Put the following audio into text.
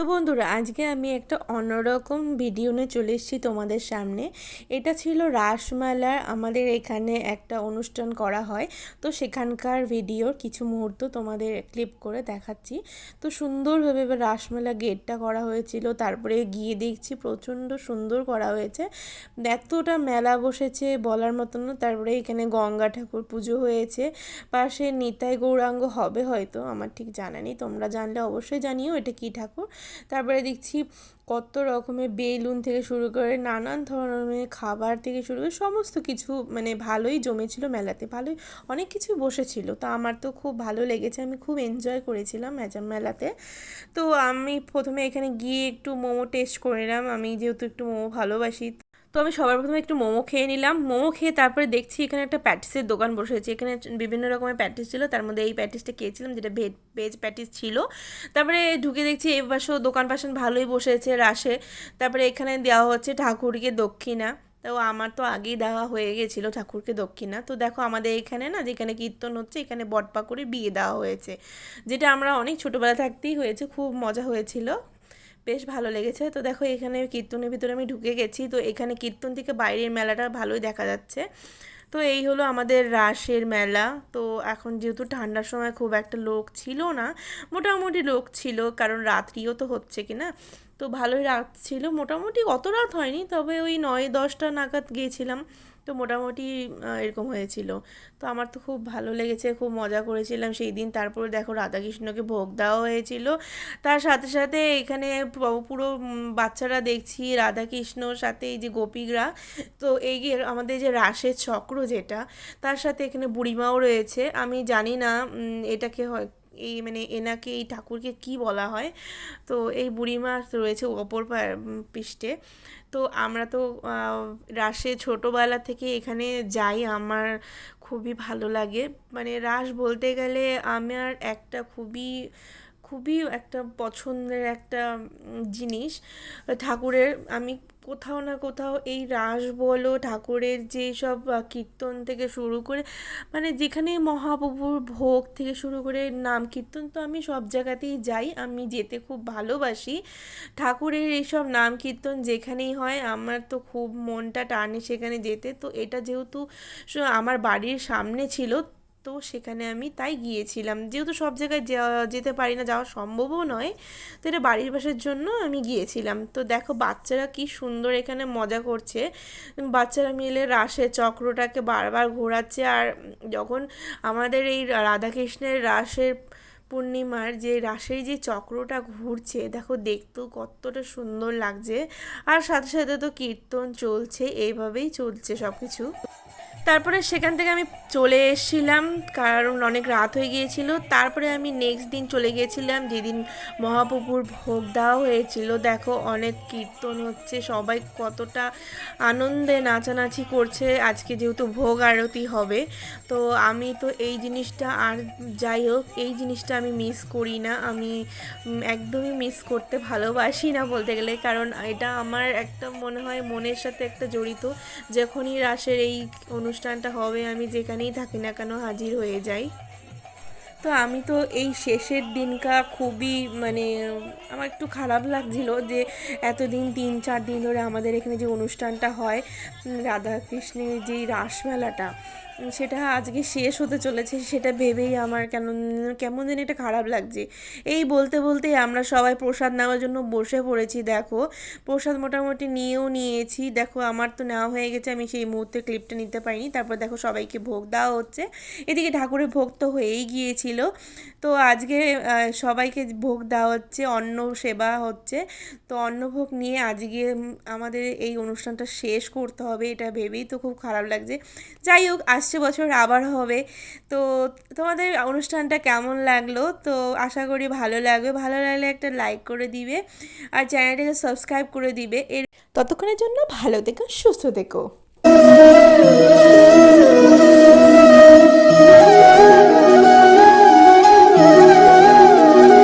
তো বন্ধুরা, আজকে আমি একটা অন্যরকম ভিডিও নিয়ে চলে এসেছি তোমাদের সামনে। এটা ছিল রাসমেলার, আমাদের এখানে একটা অনুষ্ঠান করা হয়। তো সেখানকার ভিডিওর কিছু মুহূর্ত তোমাদের ক্লিপ করে দেখাচ্ছি। তো সুন্দরভাবে এবার রাসমেলা গেটটা করা হয়েছিল, তারপরে গিয়ে দেখছি প্রচণ্ড সুন্দর করা হয়েছে। এতটা মেলা বসেছে বলার মতন, তারপরে এখানে গঙ্গা ঠাকুর পুজো হয়েছে। পাশে নিতাই গৌরাঙ্গ হবে হয়তো, আমার ঠিক জানা নেই, তোমরা জানলে অবশ্যই জানিও এটা কী ঠাকুর। তারপরে দেখছি কত রকমের বেলুন থেকে শুরু করে নানান ধরনের খাবার থেকে শুরু করে সমস্ত কিছু মানে ভালোই জমেছিল মেলাতে, ভালোই, অনেক কিছু বসেছিল। তো আমার তো খুব ভালো লেগেছে, আমি খুব এনজয় করেছিলাম ম্যাজাম মেলাতে। তো আমি প্রথমে এখানে গিয়ে একটু মোমো টেস্ট করে নিলাম। আমি যেহেতু একটু মোমো ভালোবাসি তো আমি সবার প্রথমে একটু মোমো খেয়ে নিলাম। মোমো খেয়ে তারপরে দেখছি এখানে একটা প্যাটিসের দোকান বসেছে এখানে বিভিন্ন রকমের প্যাটিস ছিল। তার মধ্যে এই প্যাটিসটা খেয়েছিলাম যেটা ভেজ ভেজ প্যাটিস ছিল। তারপরে ঢুকে দেখছি এই পাশেও দোকান পাশান ভালোই বসেছে রাসে তারপরে এখানে দেওয়া হচ্ছে ঠাকুরকে দক্ষিণা। তো আমার তো আগেই দেওয়া হয়ে গেছিল ঠাকুরকে দক্ষিণা। তো দেখো আমাদের এখানে না যেখানে কীর্তন হচ্ছে, এখানে বটপা করে বিয়ে দেওয়া হয়েছে। যেটা আমরা অনেক ছোটোবেলা থাকতেই হয়েছে। খুব মজা হয়েছিল। বেশ ভালো লেগেছে। তো দেখো, এখানে কীর্তনের ভিতরে আমি ঢুকে গেছি। তো এখানে কীর্তন থেকে বাইরের মেলাটা ভালোই দেখা যাচ্ছে। তো এই হলো আমাদের রাসের মেলা। তো এখন যেহেতু ঠান্ডার সময় খুব একটা লোক ছিল না, মোটামুটি লোক ছিল, কারণ রাত্রিও তো হচ্ছে কি না তো ভালোই রাত ছিল। মোটামুটি অত রাত হয়নি, তবে ওই নয় দশটা নাগাদ গিয়েছিলাম তো মোটামুটি এরকম হয়েছিল। তো আমার তো খুব ভালো লেগেছে, খুব মজা করেছিলাম সেই দিন। তারপরে দেখো রাধাকৃষ্ণকে ভোগ দেওয়া হয়েছিল। তার সাথে সাথে এখানে পুরো বাচ্চারা দেখছি, রাধাকৃষ্ণর সাথে এই যে গোপীরা। তো এই আমাদের যে রাসের চক্র যেটা, তার সাথে এখানে বুড়িমাও রয়েছে। আমি জানি না এটাকে হয় এই মানে এনাকে, এই ঠাকুরকে কি বলা হয়? তো এই বুড়িমা রয়েছে অপর পৃষ্ঠে। তো আমরা তো রাসে ছোটোবেলা থেকে এখানে যাই, আমার খুবই ভালো লাগে। মানে রাস বলতে গেলে আমার একটা খুবই খুবই একটা পছন্দের একটা জিনিস। ঠাকুরের, আমি কোথাও না কোথাও এই রাস বলো, ঠাকুরের যে সব কীর্তন থেকে শুরু করে মানে যেখানে মহাপ্রভুর ভোগ থেকে শুরু করে নাম কীর্তন তো আমি সব জায়গাতেই যাই, আমি যেতে খুব ভালোবাসি। ঠাকুরের এইসব নাম কীর্তন যেখানেই হয়, আমার তো খুব মনটা টানে সেখানে যেতে। তো এটা যেহেতু আমার বাড়ির সামনে ছিল তো সেখানে আমি তাই গিয়েছিলাম। যেহেতু সব জায়গায় যেতে পারি না, যাওয়া সম্ভবও নয়, তো এটা বাড়ির বাসার জন্য আমি গিয়েছিলাম। তো দেখো বাচ্চারা কি সুন্দর এখানে মজা করছে। বাচ্চারা মিলে রাসের চক্রটাকে বারবার ঘোরাচ্ছে আর যখন আমাদের এই রাধাকৃষ্ণের রাসের পূর্ণিমার যে রাসের যে চক্রটা ঘুরছে, দেখো দেখতেও কতটা সুন্দর লাগছে। আর সাথে সাথে তো কীর্তন চলছে, এইভাবেই চলছে সব কিছু তারপরে সেখান থেকে আমি চলে এসেছিলাম, কারণ অনেক রাত হয়ে গিয়েছিল। তারপরে আমি নেক্সট দিন চলে গিয়েছিলাম, যেদিন মহাপ্রভুর ভোগ দেওয়া হয়েছিল। দেখো, অনেক কীর্তন হচ্ছে, সবাই কতটা আনন্দে নাচানাচি করছে। আজকে যেহেতু ভোগ আরতি হবে, তো আমি তো এই জিনিসটা আর যাই হোক, এই জিনিসটা আমি মিস করি না। আমি একদমই মিস করতে ভালোবাসি না বলতে গেলে, কারণ এটা আমার একটা মনে হয় মনের সাথে একটা জড়িত। যখনই রাসের এই অনুষ্ঠান অনুষ্ঠানটা হবে, আমি যেখানেই থাকি না কেন হাজির হয়ে যাই। তো আমি তো এই শেষের দিনটা খুবই মানে আমার একটু খারাপ লাগছিল যে এতদিন তিন, চার দিন ধরে আমাদের এখানে যে অনুষ্ঠানটা হয় রাধাকৃষ্ণের যেই রাসমেলাটা সেটা আজকে শেষ হতে চলেছে, সেটা ভেবেই আমার কেন কেমন যেন এটা খারাপ লাগছে। এই বলতে বলতে আমরা সবাই প্রসাদ নেওয়ার জন্য বসে পড়েছি, দেখো। প্রসাদ মোটামুটি নিয়েও নিয়েছি, দেখো আমার তো নেওয়া হয়ে গেছে, আমি সেই মুহূর্তে ক্লিপটা নিতে পারিনি, তারপর দেখো সবাইকে ভোগ দেওয়া হচ্ছে। এদিকে ঠাকুরের ভোগ তো হয়েই গিয়েছিল। তো আজকে সবাইকে ভোগ দেওয়া হচ্ছে, অন্ন সেবা হচ্ছে। তো অন্নভোগ নিয়ে আজকে আমাদের এই অনুষ্ঠানটা শেষ করতে হবে, এটা ভেবেই তো খুব খারাপ লাগছে। যাই হোক, আস। আসছে বছর আবার হবে। তো তোমাদের অনুষ্ঠানটা কেমন লাগল? তো আশা করি ভালো লাগবে। ভালো লাগলে একটা লাইক করে দিবে আর চ্যানেলটাকে সাবস্ক্রাইব করে দিবে। এর ততক্ষণের জন্য ভালো থেকো, সুস্থ থেকো।